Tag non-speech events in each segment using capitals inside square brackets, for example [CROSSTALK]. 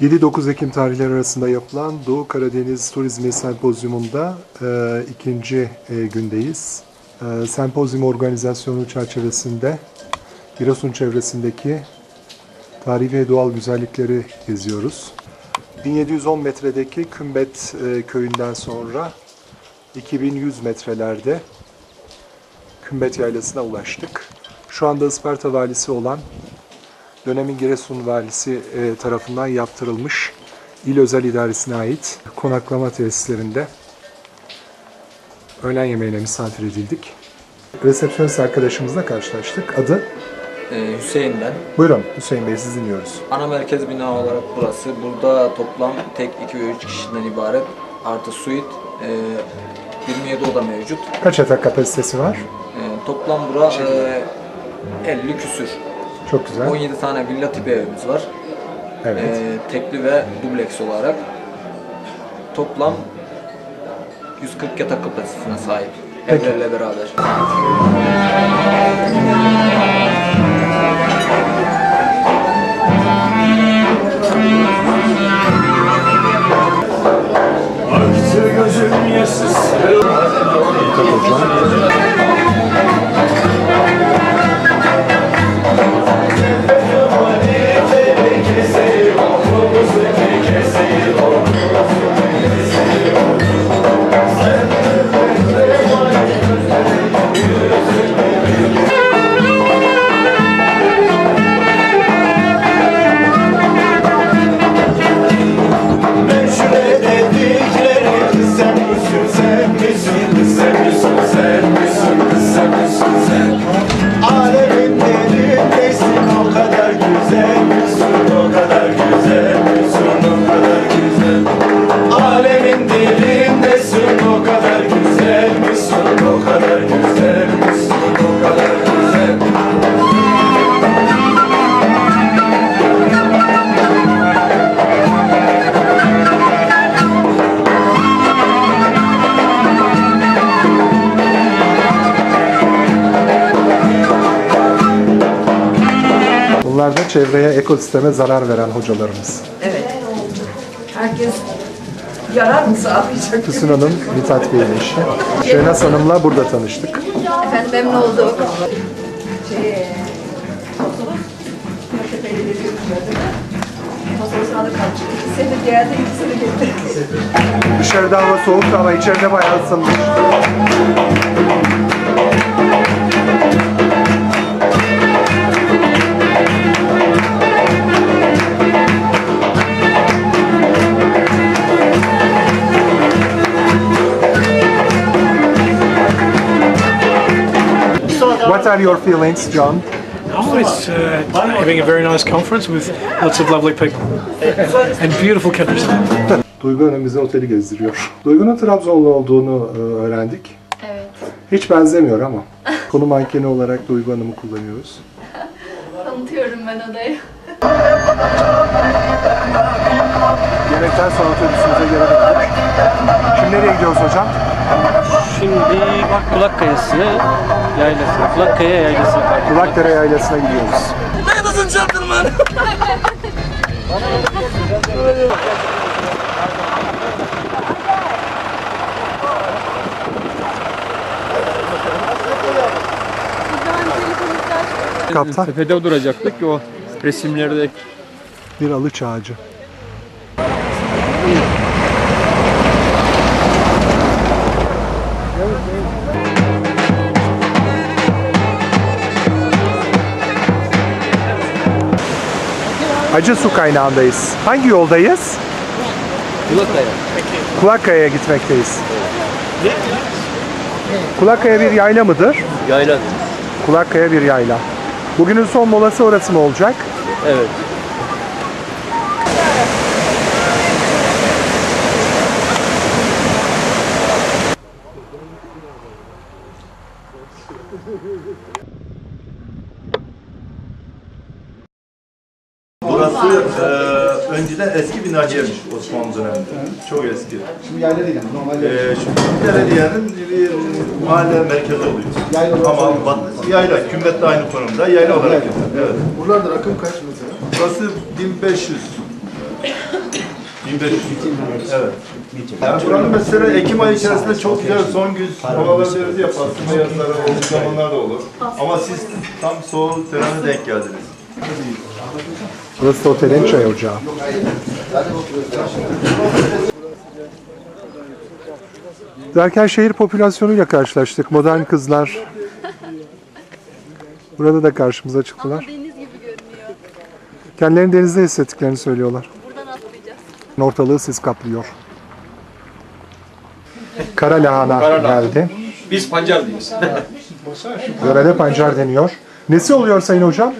7-9 Ekim tarihleri arasında yapılan Doğu Karadeniz Turizmi Sempozyumunda e, ikinci e, gündeyiz. E, sempozyum organizasyonu çerçevesinde Giresun çevresindeki tarihi ve doğal güzellikleri geziyoruz. 1710 metredeki Kümbet e, köyünden sonra 2100 metrelerde Kümbet Yaylası'na ulaştık. Şu anda Isparta valisi olan dönemin Giresun valisi e, tarafından yaptırılmış il özel idaresine ait konaklama tesislerinde öğlen yemeğine misafir edildik. Resepsiyonist arkadaşımızla karşılaştık. Adı? Ee, Hüseyin ben. Buyurun Hüseyin Bey siz dinliyoruz. Ana merkez bina olarak burası. Burada toplam tek 2 ve 3 kişiden ibaret. Artı suite. e, 27 oda mevcut. Kaç yatak kapasitesi var? E, toplam bura e, 50 küsür. Çok güzel. 17 tane villa tipi evimiz var. Evet. E, tekli ve dubleks olarak. Toplam 140 yatak kapasitesine sahip. Peki. Evlerle beraber. Aktı gözüm yaşsız Meşhur çevreye, ekosisteme zarar veren hocalarımız. Evet. Herkes yarar mı sağlayacak? Füsun Hanım, Mithat Bey'in eşi. Şehnaz Hanım'la burada tanıştık. Efendim memnun oldum. Şey. Dışarıda hava soğuk ama içeride bayağı ısınmış. Are your feelings, John? Oh, it's uh, having a very nice conference with lots of lovely people and beautiful countryside. Duygu Hanım bize oteli gezdiriyor. Duygu'nun Trabzonlu olduğunu e, öğrendik. Evet. Hiç benzemiyor ama. Konu mankeni olarak Duygu Hanım'ı kullanıyoruz. Tanıtıyorum ben odayı. Yemekten sonra otobüsümüze geri döndük. Şimdi nereye gidiyoruz hocam? Şimdi bak Kulak Kayası yaylası. Kulak Kaya yaylası. Kulakdere Yaylası'na gidiyoruz. Kaptan Tepede duracaktık ki o resimlerde bir alıç ağacı. Acı su kaynağındayız. Hangi yoldayız? Kulakkaya. Kulakkaya'ya gitmekteyiz. Kulakkaya bir yayla mıdır? yayla. Kulakkaya bir yayla. Bugünün son molası orası mı olacak? Evet. Burası e, önceden eski bir nahiyeymiş Osmanlı döneminde. Çok eski. Şimdi yayla değil yani normal yayla. E, şimdi belediyenin bir mahalle merkezi oluyor. Yayla Ama sayılır. bat- yayla, kümbette aynı konumda yayla olarak geçer. Evet. Buralarda rakım kaç mesela? Burası 1500 Yani buranın mesela Ekim ayı içerisinde çok güzel son gün havalarınızı yaparsınız. Yazları olur, zamanlar da olur. Ama siz tam soğuk döneme denk geldiniz. Burası da otelin çay ocağı. Derken şehir popülasyonuyla karşılaştık. Modern kızlar. Burada da karşımıza çıktılar. Deniz gibi görünüyor. Kendilerini denizde hissettiklerini söylüyorlar. Buradan atlayacağız. Ortalığı sis kaplıyor. Kara lahana geldi. Biz pancarlıyız. Yörede pancar deniyor. Nesi oluyor sayın hocam?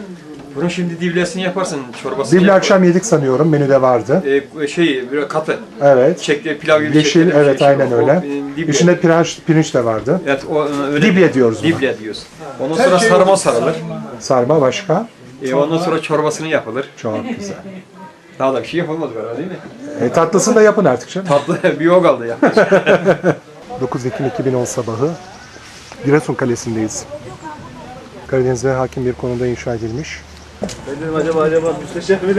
Bunun şimdi divlesini yaparsın çorbasını. Dibli yap- akşam yedik sanıyorum menüde vardı. Ee, şey biraz katı. Evet. Çekli pilav gibi Yeşil şeklinde bir evet şey. aynen O, öyle. e, dible. İçinde pirinç, pirinç de vardı. Evet, o, e, öyle. Dible diyoruz buna. Dible diyoruz. Ondan sonra sarma sarılır. Sarma başka. E, ondan sonra çorbasını yapılır. Çok güzel. [LAUGHS] Daha da bir şey yapılmaz galiba değil mi? E, tatlısını da yapın artık canım. Tatlı [LAUGHS] bir o kaldı ya. [LAUGHS] 9 Ekim 2010 sabahı Giresun Kalesi'ndeyiz. Karadeniz'e hakim bir konuda inşa edilmiş. Dedim acaba acaba müsteşar mı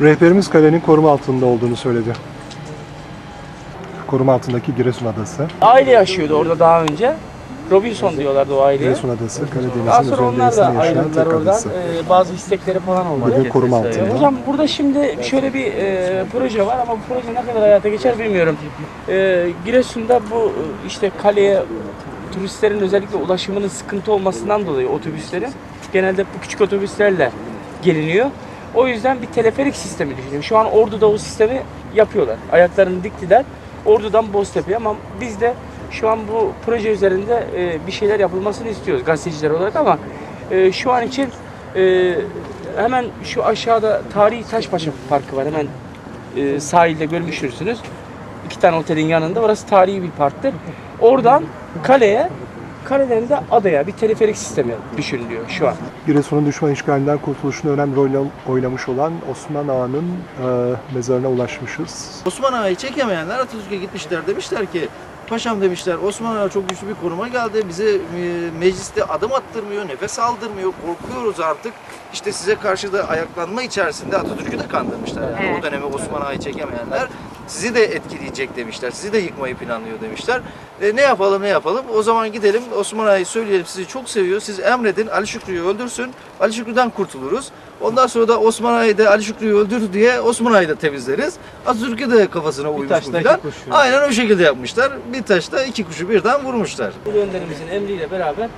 Rehberimiz kalenin koruma altında olduğunu söyledi. Koruma altındaki Giresun Adası. Aile yaşıyordu orada daha önce. Robinson diyorlardı o aileye. Giresun Adası Daha Karadeniz'in sonra onlar da üzerindeysen yaşayan ayrıldılar tek oradan. adası. Ee, bazı istekleri falan oldu. Bugün koruma altında. Hocam burada şimdi şöyle bir e, proje var ama bu proje ne kadar hayata geçer bilmiyorum. E, Giresun'da bu e, işte kaleye turistlerin özellikle ulaşımının sıkıntı olmasından dolayı otobüslerin genelde bu küçük otobüslerle geliniyor. O yüzden bir teleferik sistemi düşünüyor. Şu an Ordu'da o sistemi yapıyorlar. Ayaklarını diktiler. Ordu'dan Boztepe'ye ama biz de şu an bu proje üzerinde e, bir şeyler yapılmasını istiyoruz gazeteciler olarak ama e, şu an için e, hemen şu aşağıda Tarihi Taşbaşı Parkı var. Hemen e, sahilde görmüşsünüz. İki tane otelin yanında. Orası tarihi bir parktır. Oradan kaleye, kaleden de adaya bir teleferik sistemi düşünülüyor şu an. Giresun'un düşman işgalinden kurtuluşunda önemli rol oynamış olan Osman Ağa'nın e, mezarına ulaşmışız. Osman Ağa'yı çekemeyenler Atatürk'e gitmişler demişler ki Paşam demişler Osman Ağa çok güçlü bir konuma geldi. Bize e, mecliste adım attırmıyor, nefes aldırmıyor. Korkuyoruz artık. İşte size karşı da ayaklanma içerisinde Atatürk'ü de kandırmışlar. Yani o dönemi Osman Ağa'yı çekemeyenler sizi de etkileyecek demişler. Sizi de yıkmayı planlıyor demişler. E, ne yapalım ne yapalım? O zaman gidelim Osman Ağa'yı söyleyelim sizi çok seviyor. Siz emredin Ali Şükrü'yü öldürsün. Ali Şükrü'den kurtuluruz. Ondan sonra da Osman Ağa'yı da Ali Şükrü'yü öldür diye Osman Ağa'yı da temizleriz. Atatürk'ü de kafasına uymuş bu taşla plan. Aynen o şekilde yapmışlar. Bir taşta iki kuşu birden vurmuşlar. Bu önderimizin emriyle beraber e,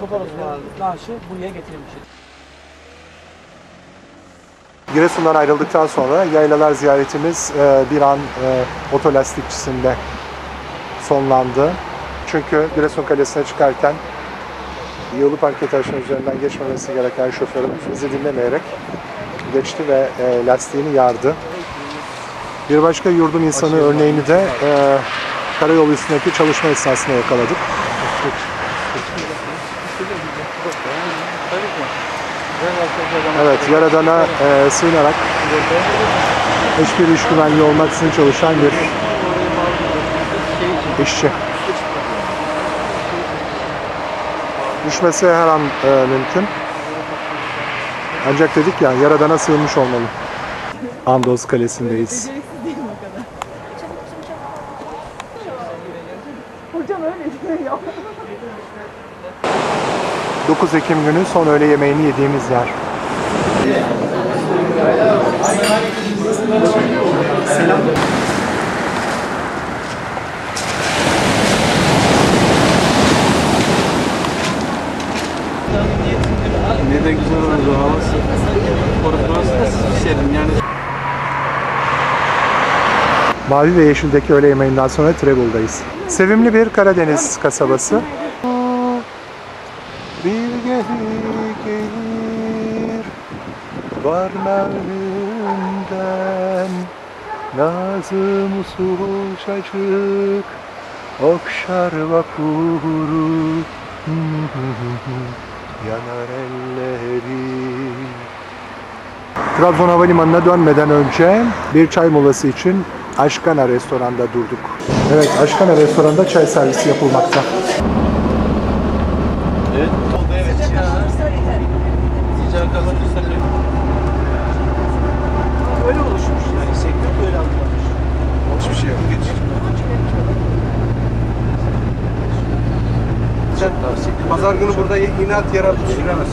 Topal Osman'ın naaşı buraya getirilmiştir. Giresun'dan ayrıldıktan sonra yaylalar ziyaretimiz e, bir an e, otolastikçisinde sonlandı. Çünkü Giresun Kalesi'ne çıkarken yolu parke taşının üzerinden geçmemesi gereken şoförümüz bizi dinlemeyerek geçti ve e, lastiğini yardı. Bir başka yurdum insanı örneğini de karayolu üstündeki çalışma esnasında yakaladık. Evet, Yaradan'a e, sığınarak hiçbir iş güvenliği olmaksızın çalışan bir işçi. Düşmesi her an e, mümkün. Ancak dedik ya, Yaradan'a sığınmış olmalı. Andos Kalesi'ndeyiz. Hocam öyle diyor. 9 Ekim günü son öğle yemeğini yediğimiz yer. Ne de güzel oldu havası. Orası yani. Mavi ve yeşildeki öğle yemeğinden sonra Treble'dayız. Sevimli bir Karadeniz kasabası. Bir gelir gelir varma önünden Nazım usul çocuk okşar vapuru [LAUGHS] yanar elleri Trabzon Havalimanı'na dönmeden önce bir çay molası için Aşkana restoranda durduk. Evet, Aşkana restoranda çay servisi yapılmakta. Evet. Oldu evet Sıcak ya. Pazar günü burada inat yaratıp süremez.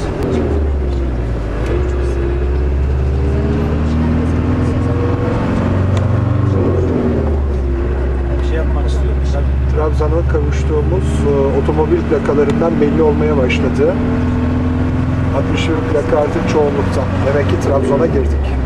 Trabzon'a kavuştuğumuz e, otomobil plakalarından belli olmaya başladı. 61 plaka artık çoğunlukta. Demek ki Trabzon'a girdik.